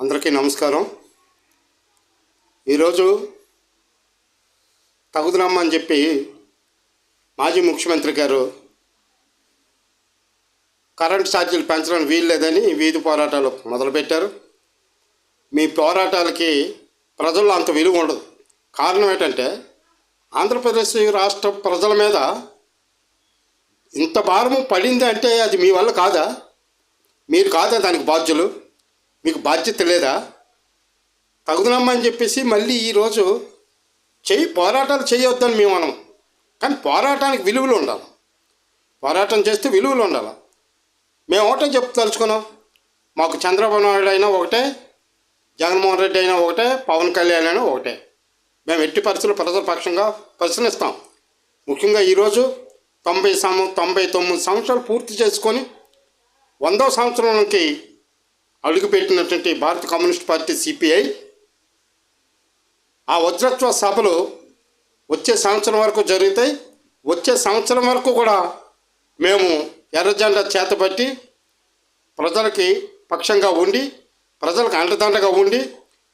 అందరికీ నమస్కారం. ఈరోజు తగుదనమ్మని చెప్పి మాజీ ముఖ్యమంత్రి గారు కరెంట్ ఛార్జీలు పెంచడానికి వీలు లేదని వీధి పోరాటాలు మొదలుపెట్టారు. మీ పోరాటాలకి ప్రజల్లో అంత విలువ ఉండదు. కారణం ఏంటంటే ఆంధ్రప్రదేశ్ రాష్ట్ర ప్రజల మీద ఇంత భారము పడింది అంటే అది మీ వల్ల కాదా? మీరు కాదా దానికి బాధ్యులు? మీకు బాధ్యత లేదా తగుదనమ్మని చెప్పేసి మళ్ళీ ఈరోజు చెయ్యి పోరాటాలు చేయొద్దని మేము మనం కానీ పోరాటానికి విలువలు ఉండాలి. పోరాటం చేస్తే విలువలు ఉండాలి. మేము ఒకటే చెప్పు తలుచుకున్నాం మాకు చంద్రబాబు నాయుడు అయినా ఒకటే జగన్మోహన్ రెడ్డి అయినా ఒకటే పవన్ కళ్యాణ్ అయినా ఒకటే. మేము ఎట్టి పరిస్థితులు ప్రజల పక్షంగా ప్రశ్నిస్తాం. ముఖ్యంగా ఈరోజు తొంభై సం తొంభై తొమ్మిది సంవత్సరాలు పూర్తి చేసుకొని వందో సంవత్సరానికి అడుగుపెట్టినటువంటి భారత కమ్యూనిస్ట్ పార్టీ సిపిఐ ఆ వజ్రత్వ సభలు వచ్చే సంవత్సరం వరకు జరుగుతాయి. వచ్చే సంవత్సరం వరకు కూడా మేము ఎర్రజెండా చేతపట్టి చేతబట్టి ప్రజలకి పక్షంగా ఉండి ప్రజలకు అండదండగా ఉండి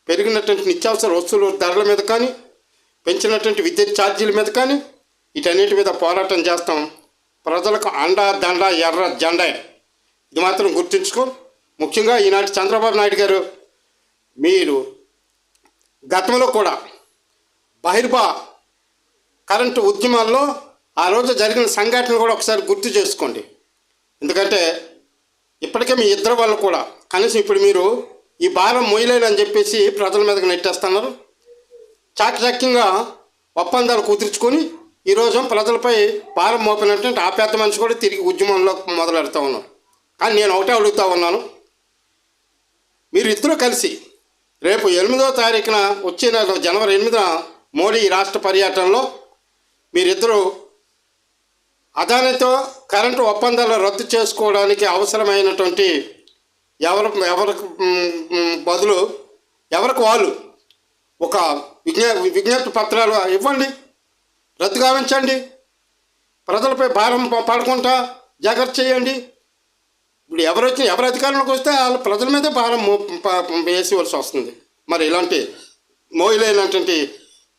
పెరిగినటువంటి నిత్యావసర వస్తువుల ధరల మీద కానీ పెంచినటువంటి విద్యుత్ ఛార్జీల మీద కానీ వీటన్నిటి మీద పోరాటం చేస్తాం. ప్రజలకు అండ దండ ఎర్ర జెండా ఇది మాత్రం గుర్తుంచుకో. ముఖ్యంగా ఈనాటి చంద్రబాబు నాయుడు గారు మీరు గతంలో కూడా బహిర్బా కరెంటు ఉద్యమాల్లో ఆ రోజు జరిగిన సంఘటనలు కూడా ఒకసారి గుర్తు చేసుకోండి. ఎందుకంటే ఇప్పటికే మీ ఇద్దరు వాళ్ళు కూడా కనీసం ఇప్పుడు మీరు ఈ భారం మొయ్యలేదని చెప్పేసి ప్రజల మీదకి నెట్టేస్తున్నారు. చాకచక్యంగా ఒప్పందాలు కుదుర్చుకొని ఈరోజు ప్రజలపై భారం మోపినటువంటి ఆ పెద్ద మనిషి కూడా తిరిగి ఉద్యమంలో మొదలెడుతూ ఉన్నారు. కానీ నేను ఒకటే అడుగుతా ఉన్నాను. మీరు ఇద్దరు కలిసి రేపు ఎనిమిదో తారీఖున వచ్చే నెల జనవరి ఎనిమిదిన మోడీ రాష్ట్ర పర్యటనలో మీరిద్దరూ అదానితో కరెంటు ఒప్పందాలు రద్దు చేసుకోవడానికి అవసరమైనటువంటి ఎవరి ఎవరికి బదులు ఎవరికి వాళ్ళు ఒక విజ్ఞా విజ్ఞప్తి పత్రాలు ఇవ్వండి రద్దు గావించండి ప్రజలపై భారం పడకుండా జాగ్రత్త చేయండి. ఇప్పుడు ఎవరు వచ్చి ఎవరు అధికారంలోకి వస్తే వాళ్ళ ప్రజల మీద భారం వేసివలసి వస్తుంది. మరి ఇలాంటి మోయిలైనటువంటి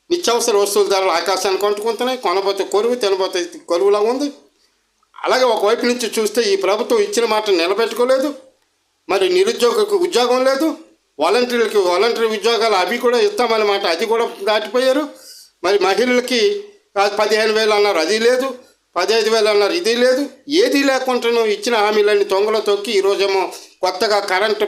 నిత్యావసర వస్తువుల ధరలు ఆకాశాన్ని కొంటుకుంటున్నాయి కొనబోతే కొరువు తినబోతే కొరువులా ఉంది. అలాగే ఒకవైపు నుంచి చూస్తే ఈ ప్రభుత్వం ఇచ్చిన మాట నిలబెట్టుకోలేదు మరి నిరుద్యోగకు ఉద్యోగం లేదు వాలంటీర్లకి వాలంటీర్ ఉద్యోగాలు అవి కూడా ఇస్తామనే మాట అది కూడా దాటిపోయారు. మరి మహిళలకి పదిహేను వేలు అన్నారు అది లేదు. పదహైదు వేలు అన్నారు. ఇది లేదు ఏది లేకుండా ఇచ్చిన హామీలన్నీ తొంగలో తొక్కి ఈరోజేమో కొత్తగా కరెంటు